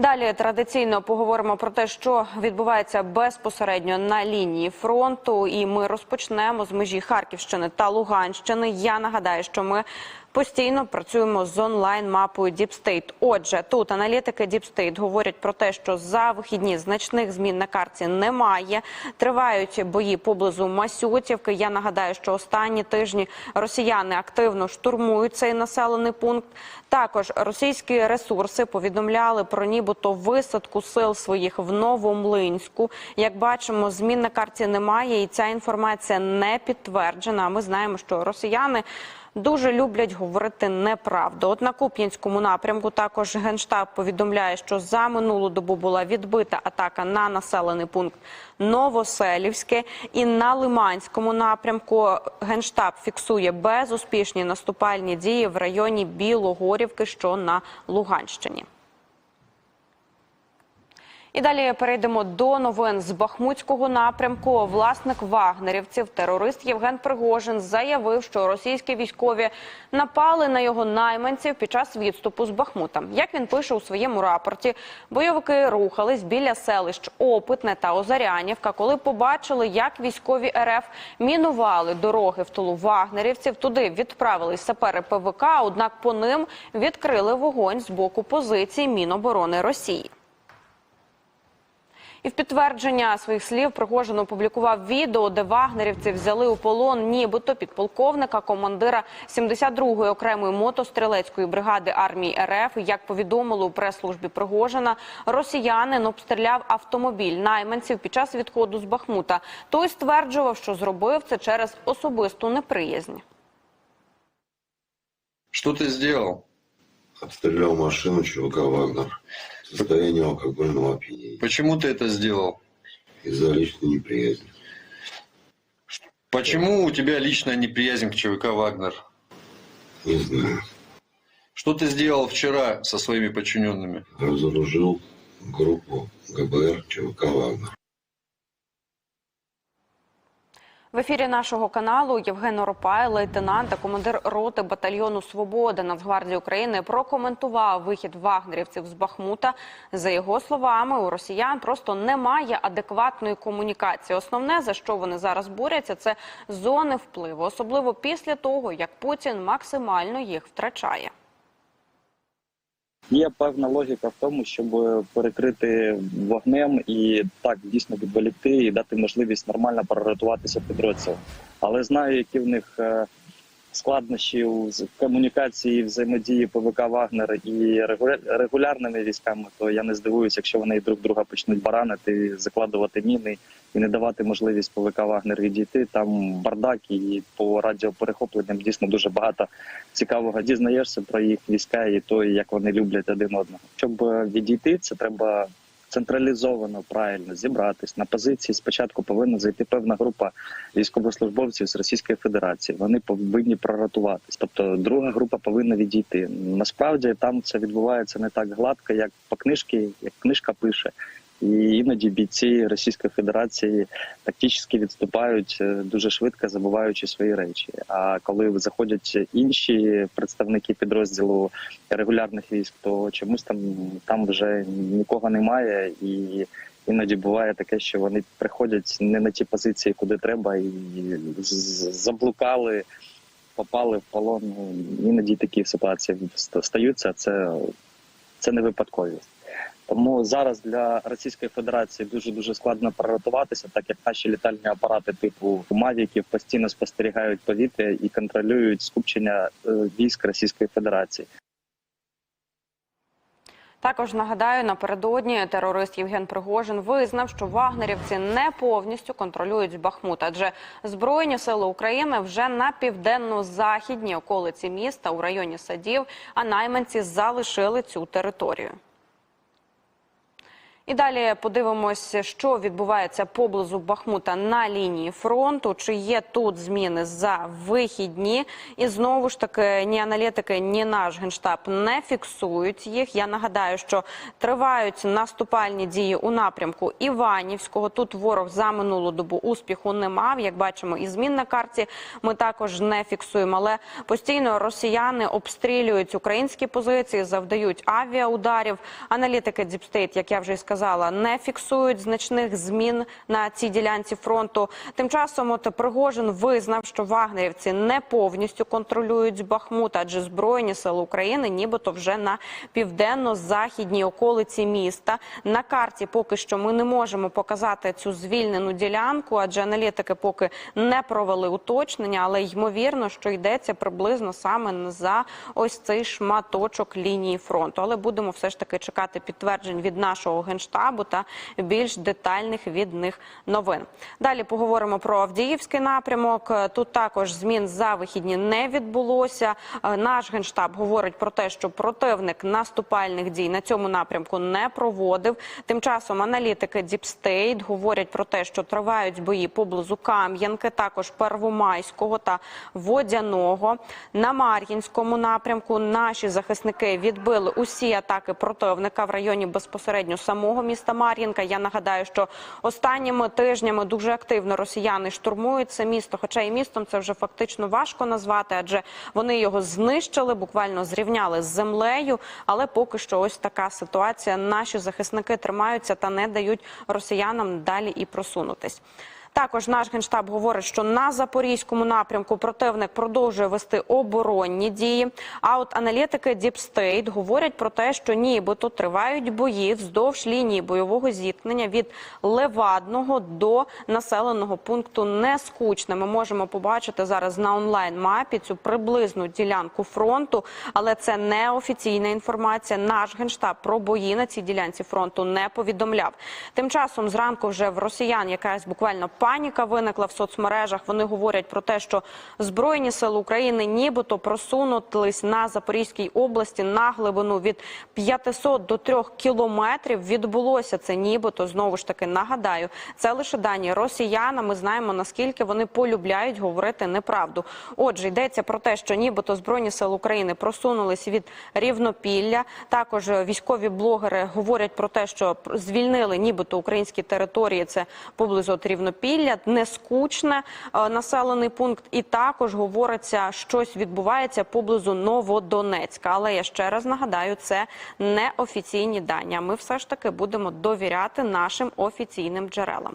Далі традиційно поговоримо про те, що відбувається безпосередньо на лінії фронту, і ми розпочнемо з межі Харківщини та Луганщини. Я нагадаю, що ми постійно працюємо з онлайн мапою Deep State. Отже, тут аналітики State говорять про те, що за вихідні значних змін на карті немає. Тривають бої поблизу Масютівки. Я нагадаю, що останні тижні росіяни активно штурмують цей населений пункт. Також російські ресурси повідомляли про нібито висадку сил своїх в Новомлинську. Як бачимо, змін на карті немає, і ця інформація не підтверджена. Ми знаємо, що росіяни. Дуже люблять говорити неправду. От на Куп'янському напрямку також генштаб повідомляє, що за минулу добу була відбита атака на населений пункт Новоселівське. І на Лиманському напрямку генштаб фіксує безуспішні наступальні дії в районі Білогорівки, що на Луганщині. І далі перейдемо до новин з Бахмутського напрямку. Власник вагнерівців, терорист Євген Пригожин, заявив, що російські військові напали на його найманців під час відступу з Бахмута. Як він пише у своєму рапорті, бойовики рухались біля селищ Опитне та Озарянівка, коли побачили, як військові РФ мінували дороги в тулу вагнерівців. Туди відправились сапери ПВК. Однак по ним відкрили вогонь з боку позицій Міноборони Росії. І в підтвердження своїх слів Пригожин опублікував відео, де вагнерівці взяли у полон нібито підполковника, командира 72-ї окремої мотострілецької бригади армії РФ. Як повідомили у прес-службі Пригожина, росіянин обстріляв автомобіль найманців під час відходу з Бахмута. Той стверджував, що зробив це через особисту неприязнь. Что ты сделал? Обстрелял машину ЧВК «Вагнер» в состоянии алкогольного опьянения Почему ты это сделал? из-за личной неприязни. Почему у тебя личная неприязнь к ЧВК «Вагнер»? Не знаю. Что ты сделал вчера со своими подчиненными? Разоружил группу ГБР ЧВК «Вагнер». В ефірі нашого каналу Євген Оропай, лейтенант та командир роти батальйону Свобода Нацгвардії України, прокоментував вихід вагнерівців з Бахмута. За його словами, у росіян просто немає адекватної комунікації. Основне за що вони зараз борються, це зони впливу, особливо після того, як Путін максимально їх втрачає. Є певна логіка в тому, щоб перекрити вогнем і так дійсно відволікти і дати можливість нормально прорятуватися підрозділ. Але знаю, які в них е, складнощі з- комунікації, взаємодії ПВК Вагнер і регуля- регулярними військами, то я не здивуюся, якщо вони друг друга почнуть баранити, закладувати міни і не давати можливість ПВК Вагнер відійти. Там бардак і по радіоперехопленням дійсно дуже багато цікавого дізнаєшся про їх війська і то, як вони люблять один одного. Щоб е, відійти, це треба централізовано правильно зібратись на позиції. Спочатку повинна зайти певна група військовослужбовців з Російської Федерації. Вони повинні проратуватись. Тобто друга група повинна відійти. Насправді там це відбувається не так гладко, як по книжці, як книжка пише. І іноді бійці Російської Федерації тактично відступають е, дуже швидко, забуваючи свої речі. А коли заходять інші представники підрозділу регулярних військ, то чомусь там там вже нікого немає, і іноді буває таке, що вони приходять не на ті позиції, куди треба, і заблукали. Попали в полон. Іноді такі ситуації стаються. Це, це не випадковість. Тому зараз для Російської Федерації дуже дуже складно прорятуватися, так як наші літальні апарати типу Мавіків постійно спостерігають повітря і контролюють скупчення е, військ Російської Федерації. Також нагадаю, напередодні терорист Євген Пригожин визнав, що вагнерівці не повністю контролюють Бахмут, адже збройні сили України вже на південно-західній околиці міста у районі садів, а найманці залишили цю територію. І далі подивимося, що відбувається поблизу Бахмута на лінії фронту. Чи є тут зміни за вихідні? І знову ж таки, ні аналітики, ні наш генштаб не фіксують їх. Я нагадаю, що тривають наступальні дії у напрямку Іванівського. Тут ворог за минулу добу успіху не мав. Як бачимо, і змін на карті ми також не фіксуємо. Але постійно росіяни обстрілюють українські позиції, завдають авіаударів. Аналітики Діпстейт, як я вже і сказала, не фіксують значних змін на цій ділянці фронту. Тим часом от Пригожин визнав, що вагнерівці не повністю контролюють Бахмут, адже збройні сили України, нібито вже на південно-західній околиці міста. На карті поки що ми не можемо показати цю звільнену ділянку, адже аналітики поки не провели уточнення, але ймовірно, що йдеться приблизно саме за ось цей шматочок лінії фронту. Але будемо все ж таки чекати підтверджень від нашого генштабу та більш детальних від них новин. Далі поговоримо про Авдіївський напрямок. Тут також змін за вихідні не відбулося. Е, Наш генштаб говорить про те, що противник наступальних дій на цьому напрямку не проводив. Тим часом аналітики Діпстейт говорять про те, що тривають бої поблизу Кам'янки, також Первомайського та Водяного. На Мар'їнському напрямку наші захисники відбили усі атаки противника в районі безпосередньо самого міста Мар'їнка. Я нагадаю, що останніми тижнями дуже активно росіяни штурмують це місто. Хоча і містом це вже фактично важко назвати, адже вони його знищили, буквально зрівняли з землею. Але поки що ось така ситуація. Наші захисники тримаються та не дають росіянам далі і просунутись. Також наш генштаб говорить, що на запорізькому напрямку противник продовжує вести оборонні дії. А от аналітики Deep State говорять про те, що нібито тривають бої вздовж лінії бойового зіткнення від Левадного до населеного пункту Нескучне. Ми можемо побачити зараз на онлайн мапі цю приблизну ділянку фронту, але це не офіційна інформація. Наш генштаб про бої на цій ділянці фронту не повідомляв. Тим часом зранку вже в росіян якась буквально паніка виникла в соцмережах. Вони говорять про те, що збройні сили України нібито просунулись на Запорізькій області на глибину від 500 до 3 кілометрів. Відбулося це нібито знову ж таки нагадаю. Це лише дані росіян. а Ми знаємо наскільки вони полюбляють говорити неправду. Отже, йдеться про те, що нібито збройні сили України просунулись від рівнопілля. Також військові блогери говорять про те, що звільнили нібито українські території. Це поблизу от рівнопілля, нескучне скучне населений пункт. І також говориться, щось відбувається поблизу Новодонецька. Але я ще раз нагадаю, це не офіційні дані. Ми все ж таки будемо довіряти нашим офіційним джерелам.